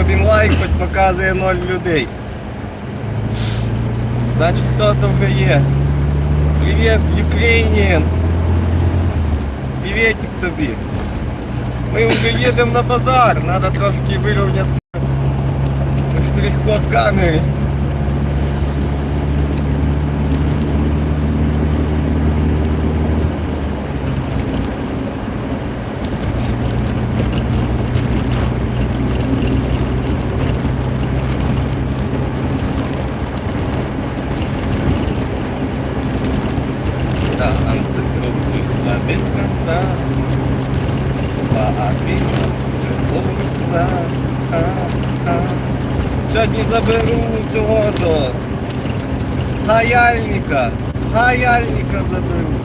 один лайк, хоч показує ноль людей. Значить хто-то вже є. Привіт, Ukrainian. Привітик тобі. Ми вже їдемо на базар, треба трошки вирівняти штрих-код камери. хаяльника. Хаяльника заберу.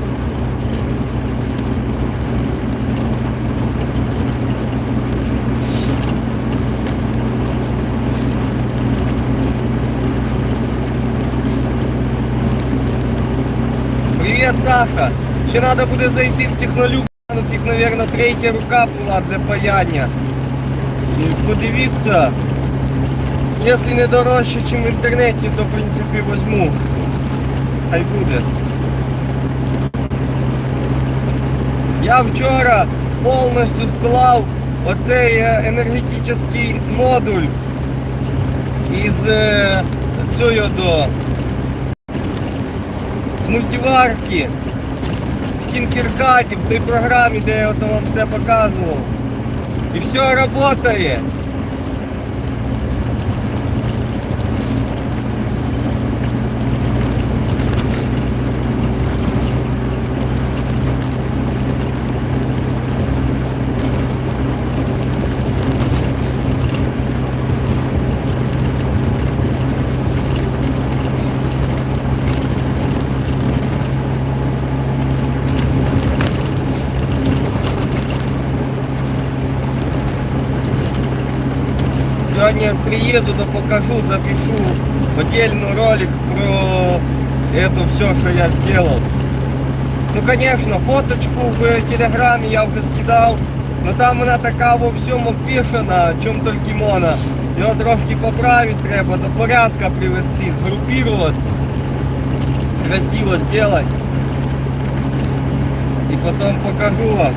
Привіт, Саша! Ще треба буде зайти в технолюк, ну тих, мабуть, третя рука була для паяння. І подивіться, Якщо не дорожче, ніж в інтернеті, то в принципі візьму. Хай буде. Я вчора повністю склав оцей е, енергетичний модуль із е, цього до з мультиварки в Кінкеркаті, в той програмі, де я вам все показував. І все працює. Приеду, то покажу, запишу отдельный ролик про это все, что я сделал. Ну, конечно, фоточку в телеграмі я вже скидав, но там вона така во всьому опишена, чим тільки можна. Його трошки поправити треба, до порядка привести, сгруппировать, красиво сделать. И потом покажу вам.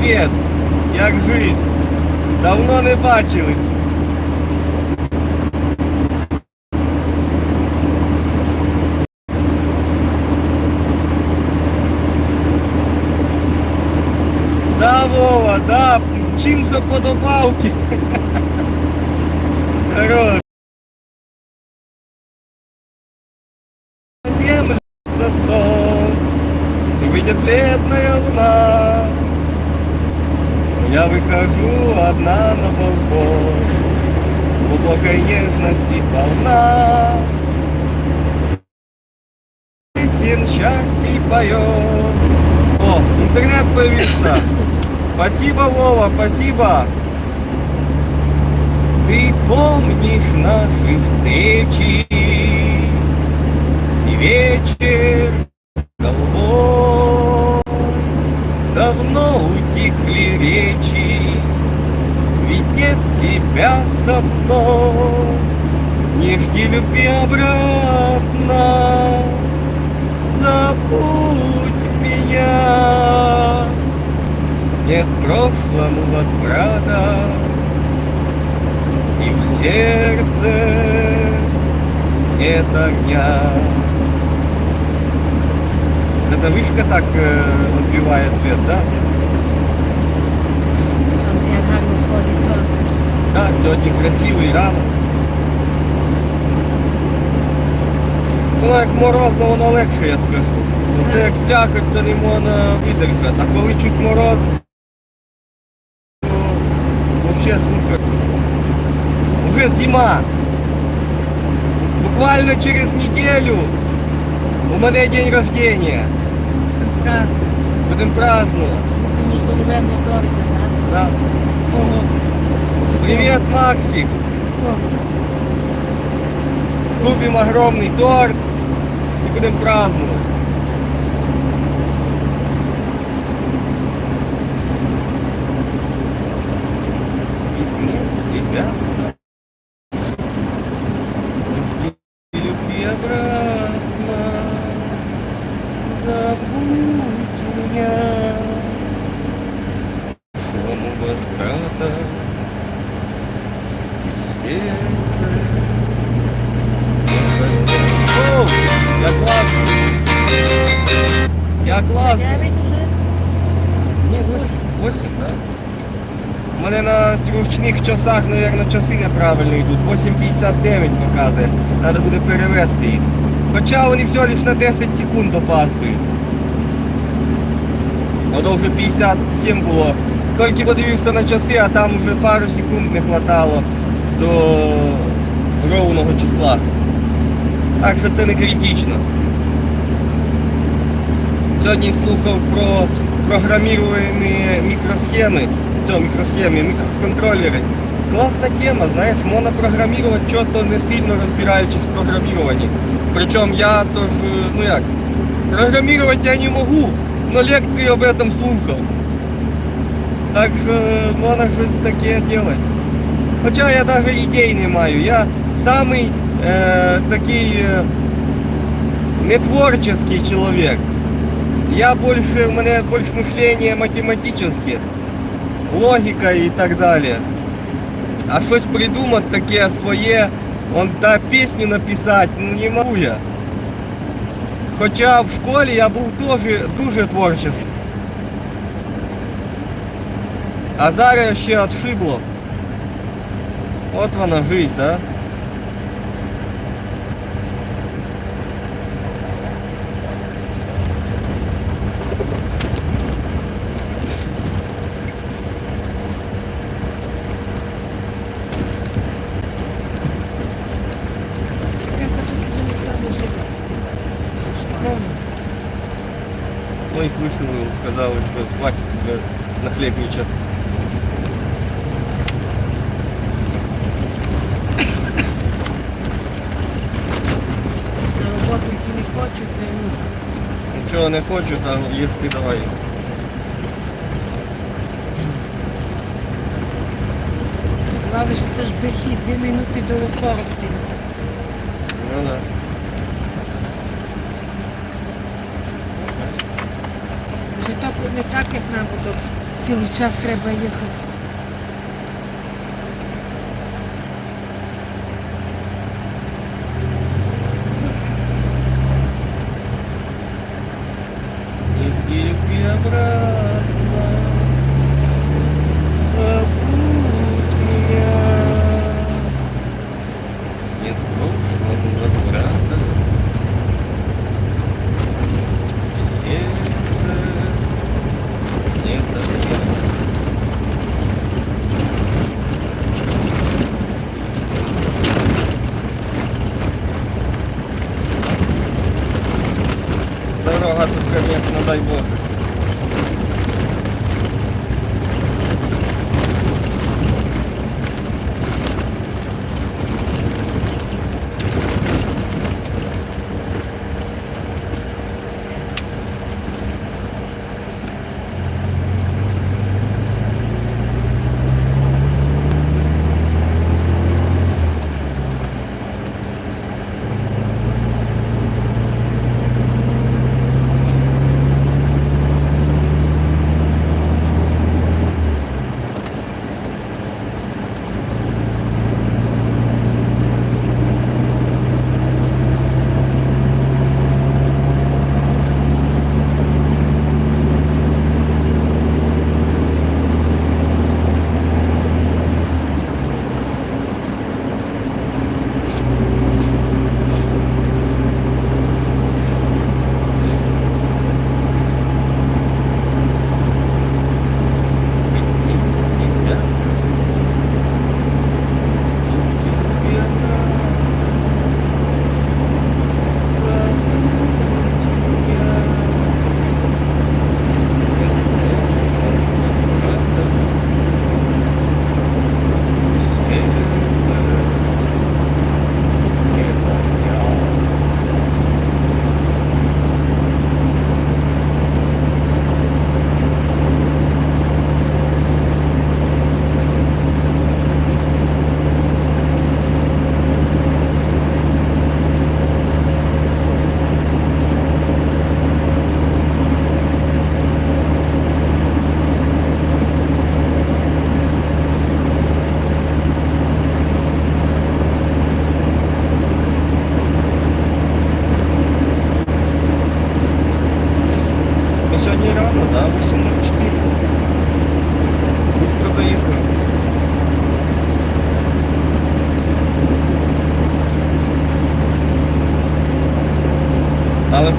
Привет, Як жить? Давно не бачились. Да, Вова, да, чим за подобавки? Хорош. Земля Землица сон, видит бледная луна. Я выхожу одна на балкон, глубокой нежности полна. Песен счастье поет. О, интернет появился. Спасибо, Вова, спасибо. Ты помнишь наши встречи и вечер Давно утихли речи, ведь нет тебя со мной. Не жди любви обратно, забудь меня. Нет прошлому возврата, и в сердце нет огня. Это вишка так е, відбиває світ, да? Сонце, як гарно сходить сонце. Да, сьогодні красивий ранок. Воно як морозно, воно легше, я скажу. Оце як слякоть, то не можна видержати. А коли чуть мороз, то взагалі супер. Уже зима. Буквально через неділю у мене день рождения. Прекрасно. Будемо праздновать. Тому здоровенно торта, так? Да. Ого. Привет, Максик. Ого. Купим огромный торт и будем праздновать. Нет Жди любви обратно. Забудь на ручних часах, мабуть, часи неправильно йдуть. 8.59 показує. Треба буде перевести їх. Хоча вони всього лише на 10 секунд опаздують. Воно вже 57 було. Тільки подивився на часи, а там вже пару секунд не вистачало до ровного числа. Так що це не критично. Сьогодні слухав про програміровані мікросхеми, цього мікросхеми, мікроконтролери. Класна тема, знаєш, можна програмувати чого-то не сильно розбираючись в програмуванні. Причому я тож, е, ну як, програмувати я не можу, але лекції об этом слухав. Так що е, можна щось таке робити. Хоча я навіть ідей не маю. Я самий е, такий е, не творческий чоловік. Я больше, у мене більше мышление математическое, логіка і так далі. А щось придумати таке своє, он та пісню написати, ну не можу я. Хоча в школі я був дуже, дуже творчий. А зараз ще отшибло. От вона жизнь, да? Шкода. Ну їх виселили, сказали, що хватить вже нахлебничати. На роботу йти не хочуть, не ну. Нічого не хочу, там їсти давай. Главное, що це ж бехід, дві минути до корості. Ну да. Так, не так, як нам, бо цілий час треба їхати.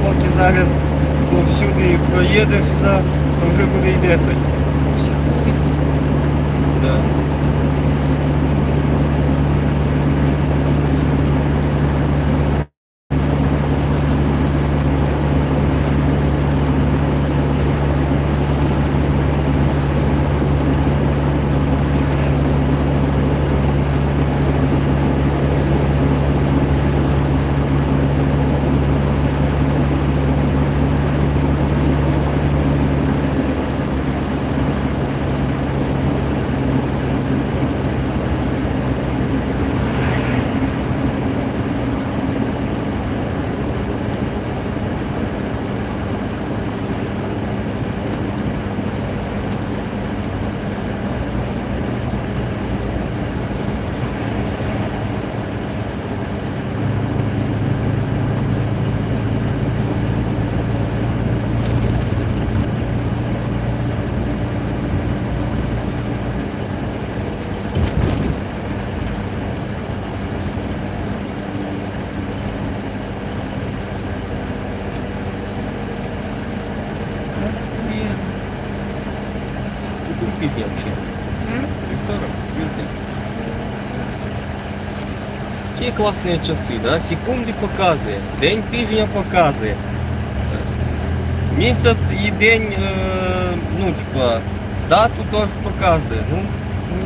Поки зараз ну, всюди проїдешся, то вже буде і 10. Які класні часи, да? секунди показує, день тижня показує. Місяць і день, е, ну, типа, дату теж показує. Ну,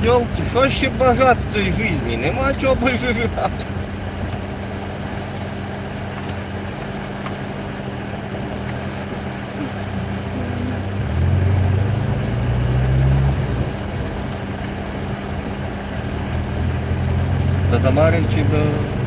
йолки, що ще бажати в цій житті? Нема чого більше До Тамари чи до...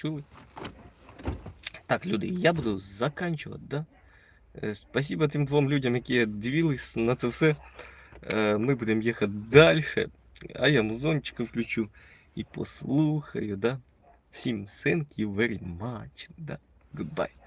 Так, нас почули. Так, люди, я буду заканчувати, да? Е, Спасибо тим двом людям, які дивились на це все. Е, Ми будемо їхати далі. А я музончик включу і послухаю, да? Всім thank you very much, да? Goodbye.